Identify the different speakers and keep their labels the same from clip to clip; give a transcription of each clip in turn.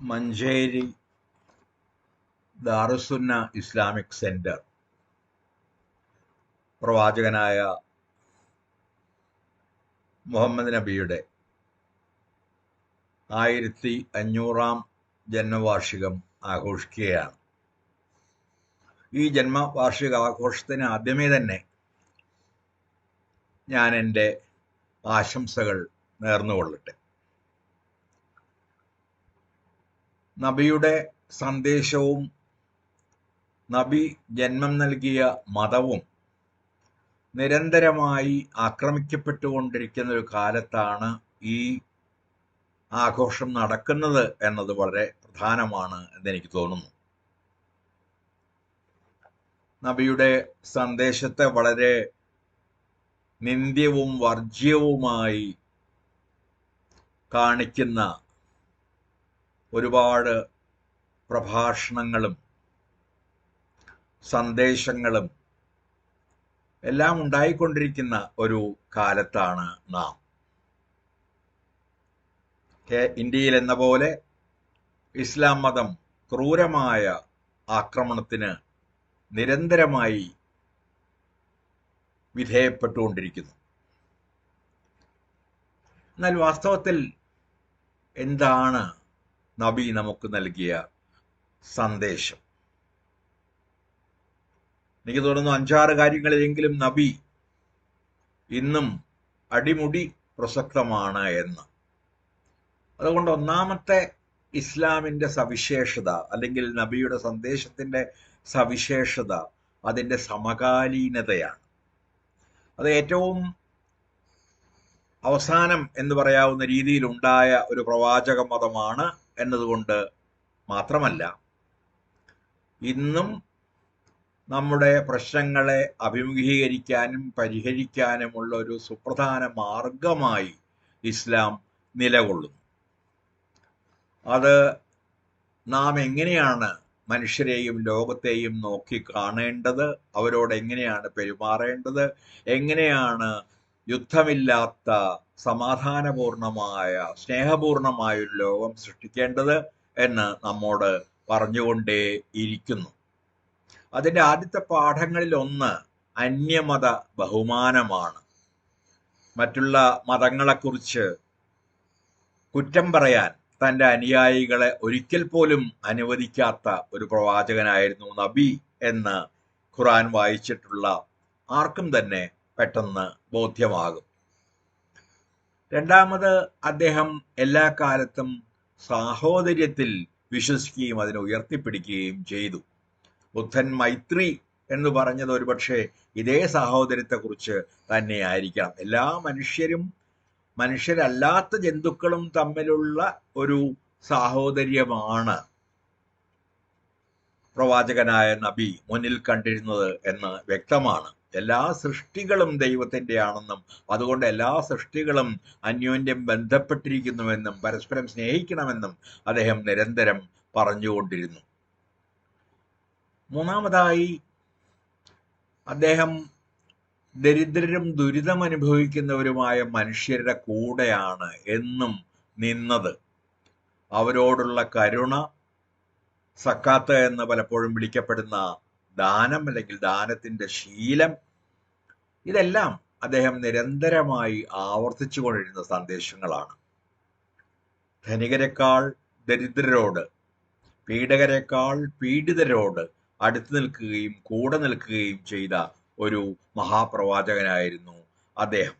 Speaker 1: Manjeri ദാറുസുന്ന Islamic centre. പ്രവാചകനായ മുഹമ്മദ് നബിയുടെ ആയിരത്തി അഞ്ഞൂറാം ജന്മവാർഷികം ആഘോഷിക്കുകയാണ്. ഈ ജന്മവാർഷിക ആഘോഷത്തിന് ആദ്യമേ തന്നെ ഞാൻ എന്റെ ആശംസകൾ നേർന്നുകൊള്ളട്ടെ. നബിയുടെ സന്ദേശവും നബി ജന്മം നൽകിയ മതവും നിരന്തരമായി ആക്രമിക്കപ്പെട്ടുകൊണ്ടിരിക്കുന്ന ഒരു കാലത്താണ് ഈ ആഘോഷം നടക്കുന്നത് എന്നത് വളരെ പ്രധാനമാണ് എന്നെനിക്ക് തോന്നുന്നു. നബിയുടെ സന്ദേശത്തെ വളരെ നിന്ദ്യവും വർജ്യവുമായി കാണിക്കുന്ന ഒരുപാട് പ്രഭാഷണങ്ങളും സന്ദേശങ്ങളും എല്ലാം ഉണ്ടായിക്കൊണ്ടിരിക്കുന്ന ഒരു കാലത്താണ് നാം. ഇന്ത്യയിൽ എന്ന പോലെ ഇസ്ലാം മതം ക്രൂരമായ ആക്രമണത്തിന് നിരന്തരമായി വിധേയപ്പെട്ടുകൊണ്ടിരിക്കുന്നു. എന്നാൽ വാസ്തവത്തിൽ എന്താണ് നബി നമുക്ക് നൽകിയ സന്ദേശം. എനിക്ക് തോന്നുന്നു അഞ്ചാറ് കാര്യങ്ങളിലെങ്കിലും നബി ഇന്നും അടിമുടി പ്രസക്തമാണ് എന്ന്. അതുകൊണ്ട് ഒന്നാമത്തെ ഇസ്ലാമിന്റെ സവിശേഷത അല്ലെങ്കിൽ നബിയുടെ സന്ദേശത്തിന്റെ സവിശേഷത അതിന്റെ സമകാലീനതയാണ്. അത് ഏറ്റവും അവസാനം എന്ന് പറയാവുന്ന രീതിയിലുണ്ടായ ഒരു പ്രവാചക മതമാണ് എന്നതുകൊണ്ട് മാത്രമല്ല ഇന്നും നമ്മുടെ പ്രശ്നങ്ങളെ അഭിമുഖീകരിക്കാനും പരിഹരിക്കാനുമുള്ള ഒരു സുപ്രധാന മാർഗമായി ഇസ്ലാം നിലകൊള്ളുന്നു. അത് നാം എങ്ങനെയാണ് മനുഷ്യരെയും ലോകത്തെയും നോക്കി കാണേണ്ടത് അവരോട് എങ്ങനെയാണ് പെരുമാറേണ്ടത് എങ്ങനെയാണ് യുദ്ധമില്ലാത്ത സമാധാനപൂർണമായ സ്നേഹപൂർണമായ ഒരു ലോകം സൃഷ്ടിക്കേണ്ടത് എന്ന് നമ്മോട് പറഞ്ഞുകൊണ്ടേ ഇരിക്കുന്നു അതിന്റെ ആദ്യത്തെ പാഠങ്ങളിൽ ഒന്ന് അന്യമത ബഹുമാനമാണ്. മറ്റുള്ള മതങ്ങളെക്കുറിച്ച് കുറ്റം പറയാൻ തന്റെ അനുയായികളെ ഒരിക്കൽ പോലും അനുവദിക്കാത്ത ഒരു പ്രവാചകനായിരുന്നു നബി എന്ന് ഖുറാൻ വായിച്ചിട്ടുള്ള ആർക്കും തന്നെ പെട്ടെന്ന് ബോധ്യമാകും. രണ്ടാമത് അദ്ദേഹം എല്ലാ കാലത്തും സാഹോദര്യത്തിൽ വിശ്വസിക്കുകയും അതിനെ ഉയർത്തിപ്പിടിക്കുകയും ചെയ്തു. ബുദ്ധൻ മൈത്രി എന്ന് പറഞ്ഞത് ഒരുപക്ഷെ ഇതേ സാഹോദര്യത്തെക്കുറിച്ച് തന്നെ ആയിരിക്കണം എല്ലാ മനുഷ്യരും മനുഷ്യരല്ലാത്ത ജന്തുക്കളും തമ്മിലുള്ള ഒരു സാഹോദര്യമാണ് പ്രവാചകനായ നബി മുന്നിൽ കണ്ടിരുന്നത് എന്ന് വ്യക്തമാണ്. എല്ലാ സൃഷ്ടികളും ദൈവത്തിന്റെ ആണെന്നും അതുകൊണ്ട് എല്ലാ സൃഷ്ടികളും അന്യോന്യം ബന്ധപ്പെട്ടിരിക്കുന്നുവെന്നും പരസ്പരം സ്നേഹിക്കണമെന്നും അദ്ദേഹം നിരന്തരം പറഞ്ഞുകൊണ്ടിരുന്നു. മൂന്നാമതായി അദ്ദേഹം ദരിദ്രരും ദുരിതമനുഭവിക്കുന്നവരുമായ മനുഷ്യരുടെ കൂടെയാണ് എന്നും നിന്നത്. അവരോടുള്ള കരുണ സക്കാത്ത് എന്ന് പലപ്പോഴും വിളിക്കപ്പെടുന്ന ദാനം അല്ലെങ്കിൽ ദാനത്തിന്റെ ശീലം ഇതെല്ലാം അദ്ദേഹം നിരന്തരമായി ആവർത്തിച്ചു കൊണ്ടിരുന്ന സന്ദേശങ്ങളാണ്. ധനികരെക്കാൾ ദരിദ്രരോട് പീഡകരെക്കാൾ പീഡിതരോട് അടുത്തു നിൽക്കുകയും കൂടെ നിൽക്കുകയും ചെയ്ത ഒരു മഹാപ്രവാചകനായിരുന്നു അദ്ദേഹം.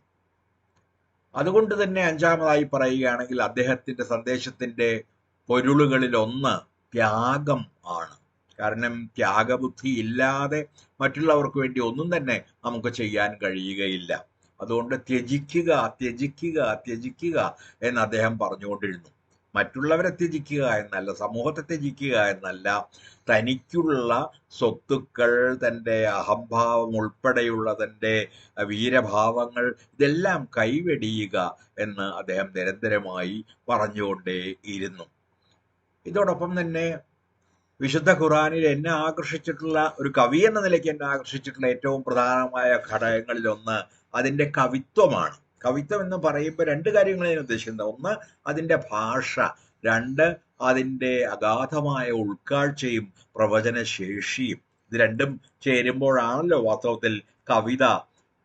Speaker 1: അതുകൊണ്ട് തന്നെ അഞ്ചാമതായി പറയുകയാണെങ്കിൽ അദ്ദേഹത്തിന്റെ സന്ദേശത്തിന്റെ പൊരുളുകളിൽ ഒന്ന് ത്യാഗം ആണ്. കാരണം ത്യാഗബുദ്ധി ഇല്ലാതെ മറ്റുള്ളവർക്ക് വേണ്ടി ഒന്നും തന്നെ നമുക്ക് ചെയ്യാൻ കഴിയുകയില്ല. അതുകൊണ്ട് ത്യജിക്കുക ത്യജിക്കുക ത്യജിക്കുക എന്ന് അദ്ദേഹം പറഞ്ഞുകൊണ്ടിരുന്നു. മറ്റുള്ളവരെ ത്യജിക്കുക എന്നല്ല സമൂഹത്തെ ത്യജിക്കുക എന്നല്ല തനിക്കുള്ള സ്വത്തുക്കൾ തന്റെ അഹംഭാവം ഉൾപ്പെടെയുള്ള തന്റെ വീരഭാവങ്ങൾ ഇതെല്ലാം കൈവെടിയുക എന്ന് അദ്ദേഹം നിരന്തരമായി പറഞ്ഞുകൊണ്ടേ ഇരുന്നു ഇതോടൊപ്പം തന്നെ വിശുദ്ധ ഖുറാനിൽ എന്നെ ആകർഷിച്ചിട്ടുള്ള ഒരു കവി എന്ന നിലയ്ക്ക് എന്നെ ആകർഷിച്ചിട്ടുള്ള ഏറ്റവും പ്രധാനമായ ഘടകങ്ങളിൽ ഒന്ന് അതിന്റെ കവിത്വമാണ്. കവിത്വം എന്ന് പറയുമ്പോൾ രണ്ട് കാര്യങ്ങൾ ഞാൻ ഉദ്ദേശിക്കുന്നത്. ഒന്ന് അതിന്റെ ഭാഷ. രണ്ട് അതിന്റെ അഗാധമായ ഉൾക്കാഴ്ചയും പ്രവചന ശേഷിയും ഇത് രണ്ടും ചേരുമ്പോഴാണല്ലോ വാസ്തവത്തിൽ കവിത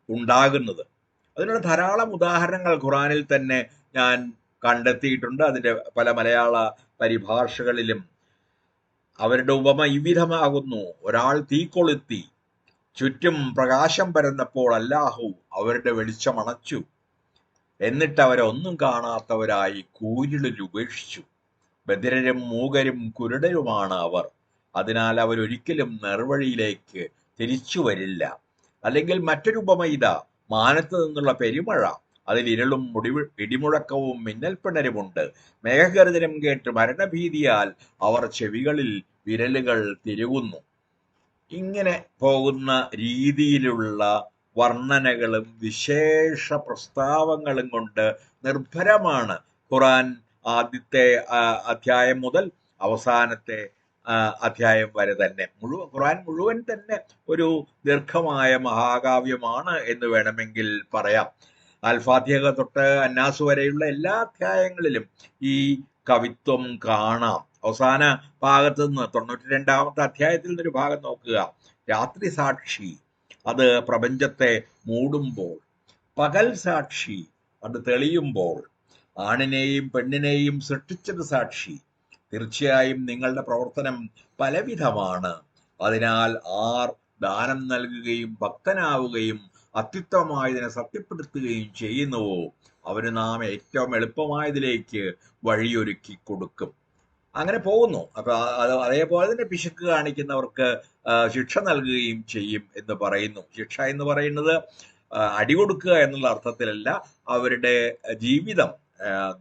Speaker 1: ഉണ്ടാകുന്നത്. അതിനുള്ള ധാരാളം ഉദാഹരണങ്ങൾ ഖുറാനിൽ തന്നെ ഞാൻ കണ്ടെത്തിയിട്ടുണ്ട്. അതിന്റെ പല മലയാള പരിഭാഷകളിലും അവരുടെ ഉപമ ഇവിധമാകുന്നു ഒരാൾ തീ കൊളുത്തി ചുറ്റും പ്രകാശം പരന്നപ്പോൾ അല്ലാഹു അവരുടെ വെളിച്ചം അണച്ചു. എന്നിട്ട് അവരെ ഒന്നും കാണാത്തവരായി കൂരിളിൽ ഉപേക്ഷിച്ചു. ബദിരരും മൂകരും കുരുടരുമാണ് അവർ. അതിനാൽ അവരൊരിക്കലും നെർവഴിയിലേക്ക് തിരിച്ചു വരില്ല. അല്ലെങ്കിൽ മറ്റൊരു ഉപമ ഇതാ മാനത്ത് നിന്നുള്ള പെരുമഴ. അതിൽ ഇരുളും മുടി ഇടിമുഴക്കവും മിന്നൽപ്പിണരുമുണ്ട് മേഘഗർജനം കേട്ട് മരണഭീതിയാൽ അവർ ചെവികളിൽ വിരലുകൾ തിരുകുന്നു. ഇങ്ങനെ പോകുന്ന രീതിയിലുള്ള വർണനകളും വിശേഷ പ്രസ്താവങ്ങളും കൊണ്ട് നിർഭരമാണ് ഖുറാൻ ആദ്യത്തെ അധ്യായം മുതൽ അവസാനത്തെ അധ്യായം വരെ തന്നെ. മുഴുവൻ ഖുറാൻ മുഴുവൻ തന്നെ ഒരു ദീർഘമായ മഹാകാവ്യമാണ് എന്ന് വേണമെങ്കിൽ പറയാം. അൽഫാത്തിഹ തൊട്ട് അന്നാസ് വരെയുള്ള എല്ലാ അധ്യായങ്ങളിലും ഈ കവിത്വം കാണാം. അവസാന ഭാഗത്ത് നിന്ന് തൊണ്ണൂറ്റി രണ്ടാമത്തെ അധ്യായത്തിൽ നിന്നൊരു ഭാഗം നോക്കുക. രാത്രി സാക്ഷി അത് പ്രപഞ്ചത്തെ മൂടുമ്പോൾ. പകൽ സാക്ഷി അത് തെളിയുമ്പോൾ. ആണിനെയും പെണ്ണിനെയും സൃഷ്ടിച്ചത് സാക്ഷി. തീർച്ചയായും നിങ്ങളുടെ പ്രവർത്തനം പലവിധമാണ്. അതിനാൽ ആർ ദാനം നൽകുകയും ഭക്തനാവുകയും അത്യുത്തമമായതിനെ സത്യപ്പെടുത്തുകയും ചെയ്യുന്നുവോ? അവന് നാം ഏറ്റവും എളുപ്പമായതിലേക്ക് വഴിയൊരുക്കി കൊടുക്കും. അങ്ങനെ പോകുന്നു. അപ്പൊ അത് അതേപോലെ തന്നെ പിശുക്ക് കാണിക്കുന്നവർക്ക് ശിക്ഷ നൽകുകയും ചെയ്യും എന്ന് പറയുന്നു. ശിക്ഷ എന്ന് പറയുന്നത് അടി കൊടുക്കുക എന്നുള്ള അർത്ഥത്തിലല്ല അവരുടെ ജീവിതം.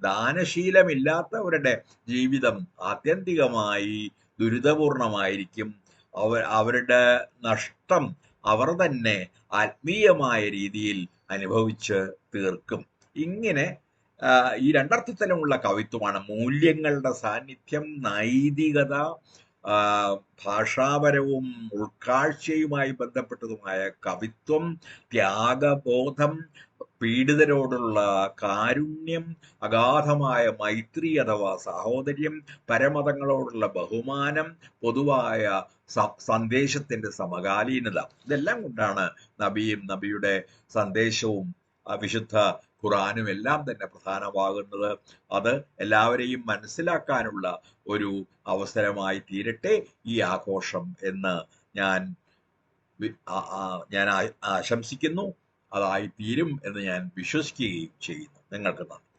Speaker 1: ദാനശീലമില്ലാത്തവരുടെ ജീവിതം ആത്യന്തികമായി ദുരിതപൂർണമായിരിക്കും. അവ അവരുടെ നഷ്ടം അവർ തന്നെ ആത്മീയമായ രീതിയിൽ അനുഭവിച്ച് തീർക്കും. ഇങ്ങനെ ഈ രണ്ടർത്ഥത്തിലുമുള്ള കവിത്വമാണ് മൂല്യങ്ങളുടെ സാന്നിധ്യം നൈതികത ഭാഷാപരവും ഉൾക്കാഴ്ചയുമായി ബന്ധപ്പെട്ടതുമായ കവിത്വം ത്യാഗബോധം പീഡിതരോടുള്ള കാരുണ്യം അഗാധമായ മൈത്രി അഥവാ സാഹോദര്യം പരമതങ്ങളോടുള്ള ബഹുമാനം പൊതുവായ സന്ദേശത്തിന്റെ സമകാലീനത. ഇതെല്ലാം കൊണ്ടാണ് നബിയും നബിയുടെ സന്ദേശവും വിശുദ്ധ ഖുറാനും എല്ലാം തന്നെ പ്രധാനമാകുന്നത്. അത് എല്ലാവരെയും മനസ്സിലാക്കാനുള്ള ഒരു അവസരമായി തീരട്ടെ ഈ ആഘോഷം എന്ന് ഞാൻ ഞാൻ ആശംസിക്കുന്നു. അതായി തീരും എന്ന് ഞാൻ വിശ്വസിക്കുകയും ചെയ്യുന്നു. നിങ്ങൾക്ക് നന്ദി.